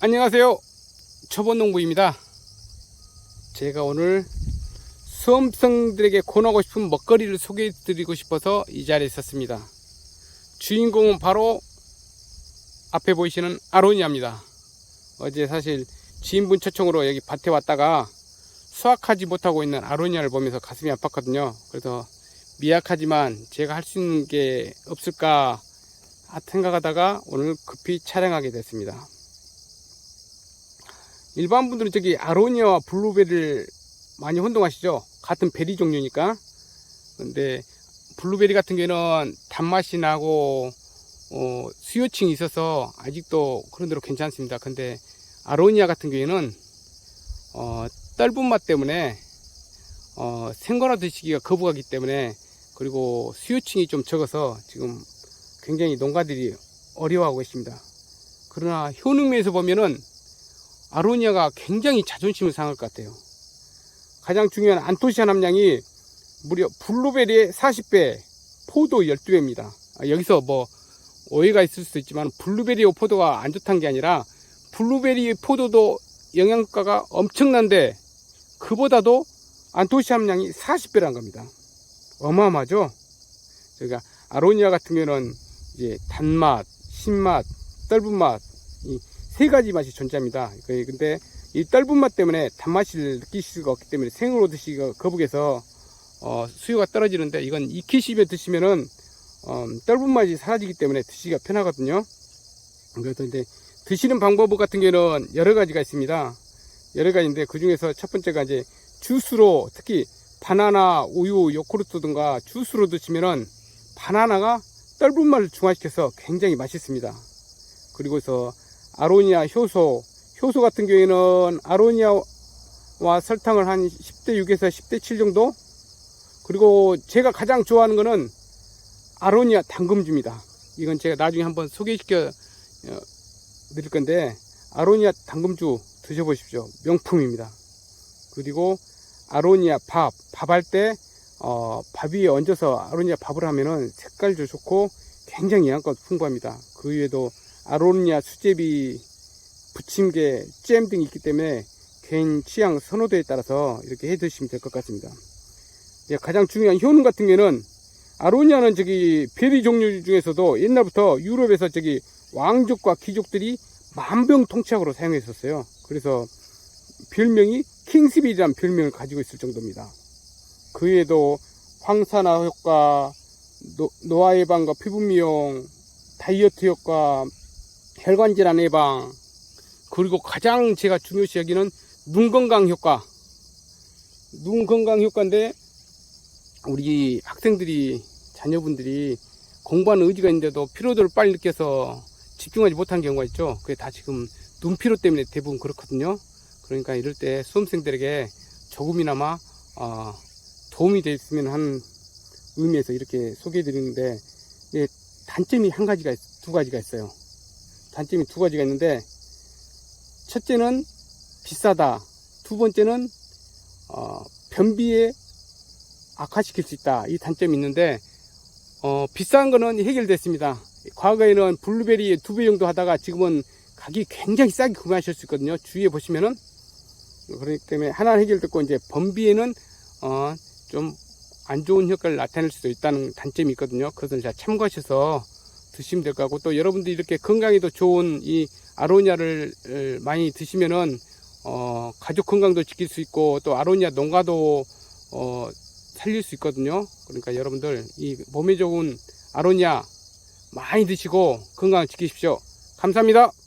안녕하세요. 초보농부입니다. 제가 오늘 수험생들에게 권하고 싶은 먹거리를 소개해 드리고 싶어서 이 자리에 있었습니다. 주인공은 바로 앞에 보이시는 아로니아입니다. 어제 사실 지인분 초청으로 여기 밭에 왔다가 수확하지 못하고 있는 아로니아를 보면서 가슴이 아팠거든요. 그래서 미약하지만 제가 할 수 있는 게 없을까 생각하다가 오늘 급히 촬영하게 됐습니다. 일반 분들은 저기 아로니아와 블루베리를 많이 혼동하시죠? 같은 베리 종류니까. 근데 블루베리 같은 경우는 단맛이 나고 어, 수요층이 있어서 아직도 그런 대로 괜찮습니다. 근데 아로니아 같은 경우에는 어, 떫은 맛 때문에 어, 생거나 드시기가 거부하기 때문에 그리고 수요층이 좀 적어서 지금 굉장히 농가들이 어려워하고 있습니다. 그러나 효능면에서 보면은 아로니아가 굉장히 자존심을 상할 것 같아요. 가장 중요한 안토시안 함량이 무려 블루베리의 40배, 포도 12배입니다. 아, 여기서 뭐 오해가 있을 수도 있지만 블루베리와 포도가 안 좋다는 게 아니라 블루베리 포도도 영양가가 엄청난데 그보다도 안토시안 함량이 40배란 겁니다. 어마어마하죠? 저희가 아로니아 같은 경우는 이제 단맛, 신맛, 떫은 맛, 이 세 가지 맛이 존재합니다. 그- 근데 이 떫은 맛 때문에 단맛을 느끼실 수가 없기 때문에 생으로 드시기가 거북해서 어, 수요가 떨어지는데 이건 익히시며 드시면은 어, 떫은 맛이 사라지기 때문에 드시기가 편하거든요. 그래서 이제 드시는 방법 같은 경우는 여러 가지가 있습니다. 여러 가지인데 그 중에서 첫 번째가 이제 주스로 특히 바나나, 우유, 요구르트 등과 주스로 드시면은 바나나가 떫은 맛을 중화시켜서 굉장히 맛있습니다. 그리고서 아로니아 효소, 효소 같은 경우에는 아로니아와 설탕을 한 10대 6에서 10대 7 정도? 그리고 제가 가장 좋아하는 거는 아로니아 당금주입니다. 이건 제가 나중에 한번 소개시켜 어, 드릴 건데 아로니아 당금주 드셔보십시오. 명품입니다. 그리고 아로니아 밥, 밥 할 때, 어, 밥 위에 얹어서 아로니아 밥을 하면은 색깔도 좋고 굉장히 영양가 풍부합니다. 그 외에도 아로니아 수제비, 부침개, 잼 등이 있기 때문에 개인 취향 선호도에 따라서 이렇게 해 드시면 될 것 같습니다. 이제 가장 중요한 효능 같은 경우는 아로니아는 저기 베리 종류 중에서도 옛날부터 유럽에서 저기 왕족과 귀족들이 만병통치약으로 사용했었어요. 그래서 별명이 킹스빌이라는 별명을 가지고 있을 정도입니다. 그 외에도 황산화 효과, 노, 노화 예방과 피부 미용, 다이어트 효과, 혈관 질환 예방, 그리고 가장 제가 중요시 여기는 눈 건강 효과. 눈 건강 효과인데 우리 학생들이 자녀분들이 공부하는 의지가 있는데도 피로도를 빨리 느껴서 집중하지 못한 경우가 있죠. 그게 다 지금 눈 피로 때문에 대부분 그렇거든요. 그러니까 이럴 때 수험생들에게 조금이나마 어, 도움이 됐으면 하는 의미에서 이렇게 소개해 드리는데 예, 단점이 한 가지가 있- 두 가지가 있어요. 단점이 두 가지가 있는데 첫째는 비싸다. 두 번째는 어, 변비에 악화시킬 수 있다. 이 단점이 있는데 어, 비싼 거는 해결됐습니다. 과거에는 블루베리 두 배 정도 하다가 지금은 가격이 굉장히 싸게 구매하실 수 있거든요. 주위에 보시면은 그렇기 때문에 하나 해결됐고 이제 범비에는 어, 좀 안 좋은 효과를 나타낼 수도 있다는 단점이 있거든요. 그것은 잘 참고하셔서 드시면 될 것 같고 또 여러분들이 이렇게 건강에도 좋은 이 아로니아를 을 많이 드시면은 어, 가족 건강도 지킬 수 있고 또 아로니아 농가도 어, 살릴 수 있거든요. 그러니까 여러분들 이 몸에 좋은 아로니아 많이 드시고 건강 지키십시오. 감사합니다.